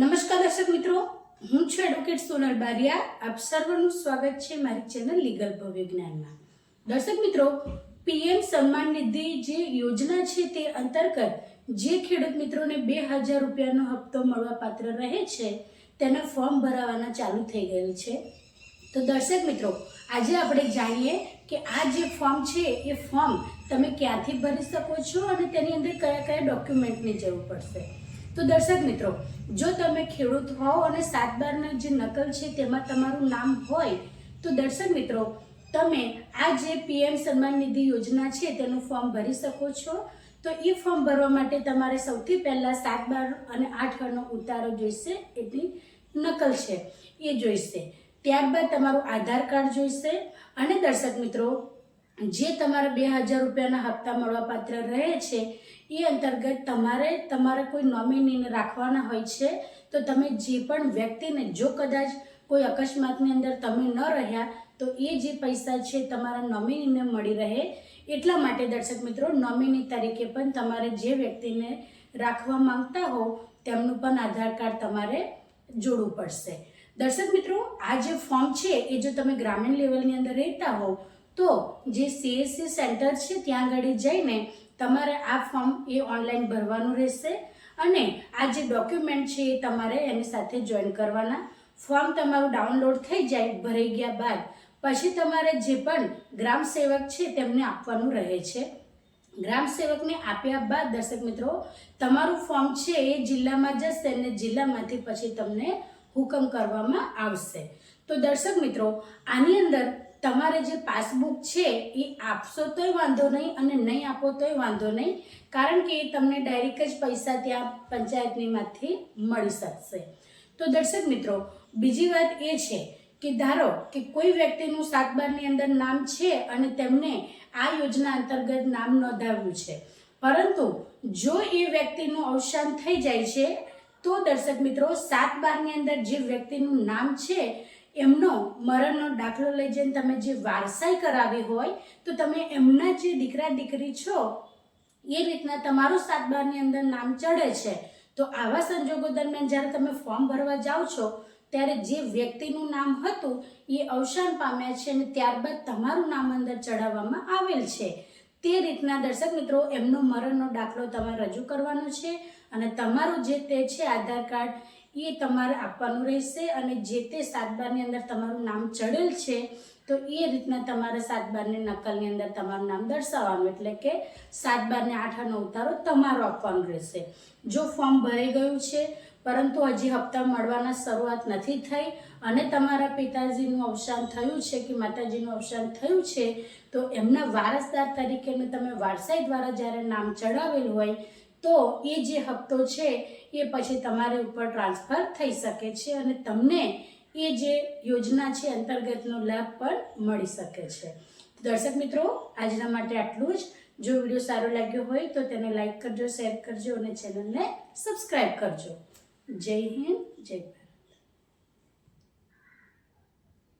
નમસ્કાર દર્શક મિત્રો, હું છું એડવોકેટ સોનલ બારિયા. આપ સર્વનું સ્વાગત છે મારી ચેનલ લીગલ ભવિજ્ઞાનમાં દર્શક મિત્રો, પીએમ સન્માન નિધિ જે યોજના છે તે અંતર્ગત જે ખેડૂત મિત્રોને બે હજાર રૂપિયાનો હપ્તો મળવા પાત્ર રહે છે, તેના ફોર્મ ભરાવાના ચાલુ થઈ ગયેલ છે. તો દર્શક મિત્રો, આજે આપણે જાણીએ કે આ જે ફોર્મ છે, એ ફોર્મ તમે ક્યાંથી ભરી શકો છો અને તેની અંદર કયા કયા ડોક્યુમેન્ટની જરૂર પડશે? તો દર્શક મિત્રો, જો તમે ખેડૂત હોવ અને સાત બારની જે નકલ છે તેમાં તમારું નામ હોય, તો દર્શક મિત્રો, તમે આ જે પીએમ સન્માન નિધિ યોજના છે તેનું ફોર્મ ભરી શકો છો. તો એ ફોર્મ ભરવા માટે તમારે સૌથી પહેલાં સાત બાર અને આઠ બારનો ઉતારો જોઈશે એટલી નકલ છે, એ જોઈશે. ત્યારબાદ તમારું આધાર કાર્ડ જોઈશે. અને દર્શક મિત્રો જે તમારા બે હજાર રૂપિયાના હપ્તા મળવાપાત્ર રહે છે, એ અંતર્ગત તમારે, તમારા કોઈ નોમિનીને રાખવાના હોય છે, તો તમે જે પણ વ્યક્તિને, જો કદાચ કોઈ અકસ્માતની અંદર તમે ન રહ્યા, તો એ જે પૈસા છે તમારા નોમિનીને મળી રહે. એટલા માટે દર્શક મિત્રો નોમિની તરીકે પણ તમારે જે વ્યક્તિને રાખવા માંગતા હો, તેમનું પણ આધાર કાર્ડ તમારે જોડવું પડશે. દર્શક મિત્રો, આ જે ફોર્મ છે, એ જો તમે ગ્રામીણ લેવલની અંદર રહેતા હો તો જે સીએસસી સેન્ટર છે, ત્યાં આગળ જઈને તમારે આ ફોર્મ એ ઓનલાઈન ભરવાનું રહેશે અને આ જે ડોક્યુમેન્ટ છે એ તમારે એની સાથે જોઈન કરવાના. ફોર્મ તમારું ડાઉનલોડ થઈ જાય, ભરાઈ ગયા બાદ પછી તમારે જે પણ ગ્રામ સેવક છે, તેમને આપવાનું રહે છે. ગ્રામ સેવકને આપ્યા બાદ દર્શક મિત્રો, તમારું ફોર્મ છે એ જિલ્લામાં જશે અને જિલ્લામાંથી પછી તમને હુકમ કરવામાં આવશે. તો દર્શક મિત્રો, આની અંદર તમારે જે પાસબુક છે એ આપશો તોય વાંધો નહીં અને નહીં આપો તોય વાંધો નહીં, કારણ કે એ તમને ડાયરેક્ટ જ પૈસા ત્યાં પંચાયતનીમાંથી મળી શકશે. તો દર્શક મિત્રો, બીજી વાત એ છે કે ધારો કે કોઈ વ્યક્તિનું સાત બારની અંદર નામ છે અને તેમને આ યોજના અંતર્ગત નામ નોંધાવ્યું છે. પરંતુ જો એ વ્યક્તિનું અવસાન થઈ જાય છે, તો દર્શક મિત્રો સાત બારની અંદર જે વ્યક્તિનું નામ છે એમનો મરણનો દાખલો લઈ જઈને તમે જે વારસાઈ કરાવી હોય, તો તમે એમના જે દીકરા દીકરી છો, એ રીતના તમારું સાત બારની અંદર નામ ચડે છે. તો આવા સંજોગો દરમિયાન જ્યારે તમે ફોર્મ ભરવા જાઓ છો, ત્યારે જે વ્યક્તિનું નામ હતું, એ અવસાન પામ્યા છે અને ત્યારબાદ તમારું નામ અંદર ચડાવવામાં આવેલ છે. તે રીતના દર્શક મિત્રો, એમનો મરણનો દાખલો તમારે રજૂ કરવાનો છે અને તમારું જે તે છે, આધાર કાર્ડ એ તમારે આપવાનું રહેશે અને જે તે સાત બારની અંદર તમારું નામ ચડેલ છે, તો એ રીતના તમારે સાત બારની નકલની અંદર તમારું નામ દર્શાવવાનું. એટલે કે સાત બારને આઠ આનો ઉતારો, તમારો આપવાનો રહેશે. જો ફોર્મ ભરાઈ ગયું છે, પરંતુ હજી હપ્તા મળવાના શરૂઆત નથી થઈ અને તમારા પિતાજીનું અવસાન થયું છે કે માતાજીનું અવસાન થયું છે, તો એમના વારસદાર તરીકેનું તમે વારસાઈ દ્વારા જ્યારે નામ ચડાવેલ હોય તો એ જે હપ્તો છે, એ પછી તમારી ઉપર ટ્રાન્સફર થઈ શકે છે અને તમને એ જે યોજના છે અંતર્ગતનો લાભ પણ મળી શકે છે. દર્શક મિત્રો, આજના માટે આટલું જ. જો વીડિયો સારો લાગ્યો હોય તો તેને લાઈક કરજો, શેર કરજો અને ચેનલને સબસ્ક્રાઈબ કરજો. જય હિન્દ, જય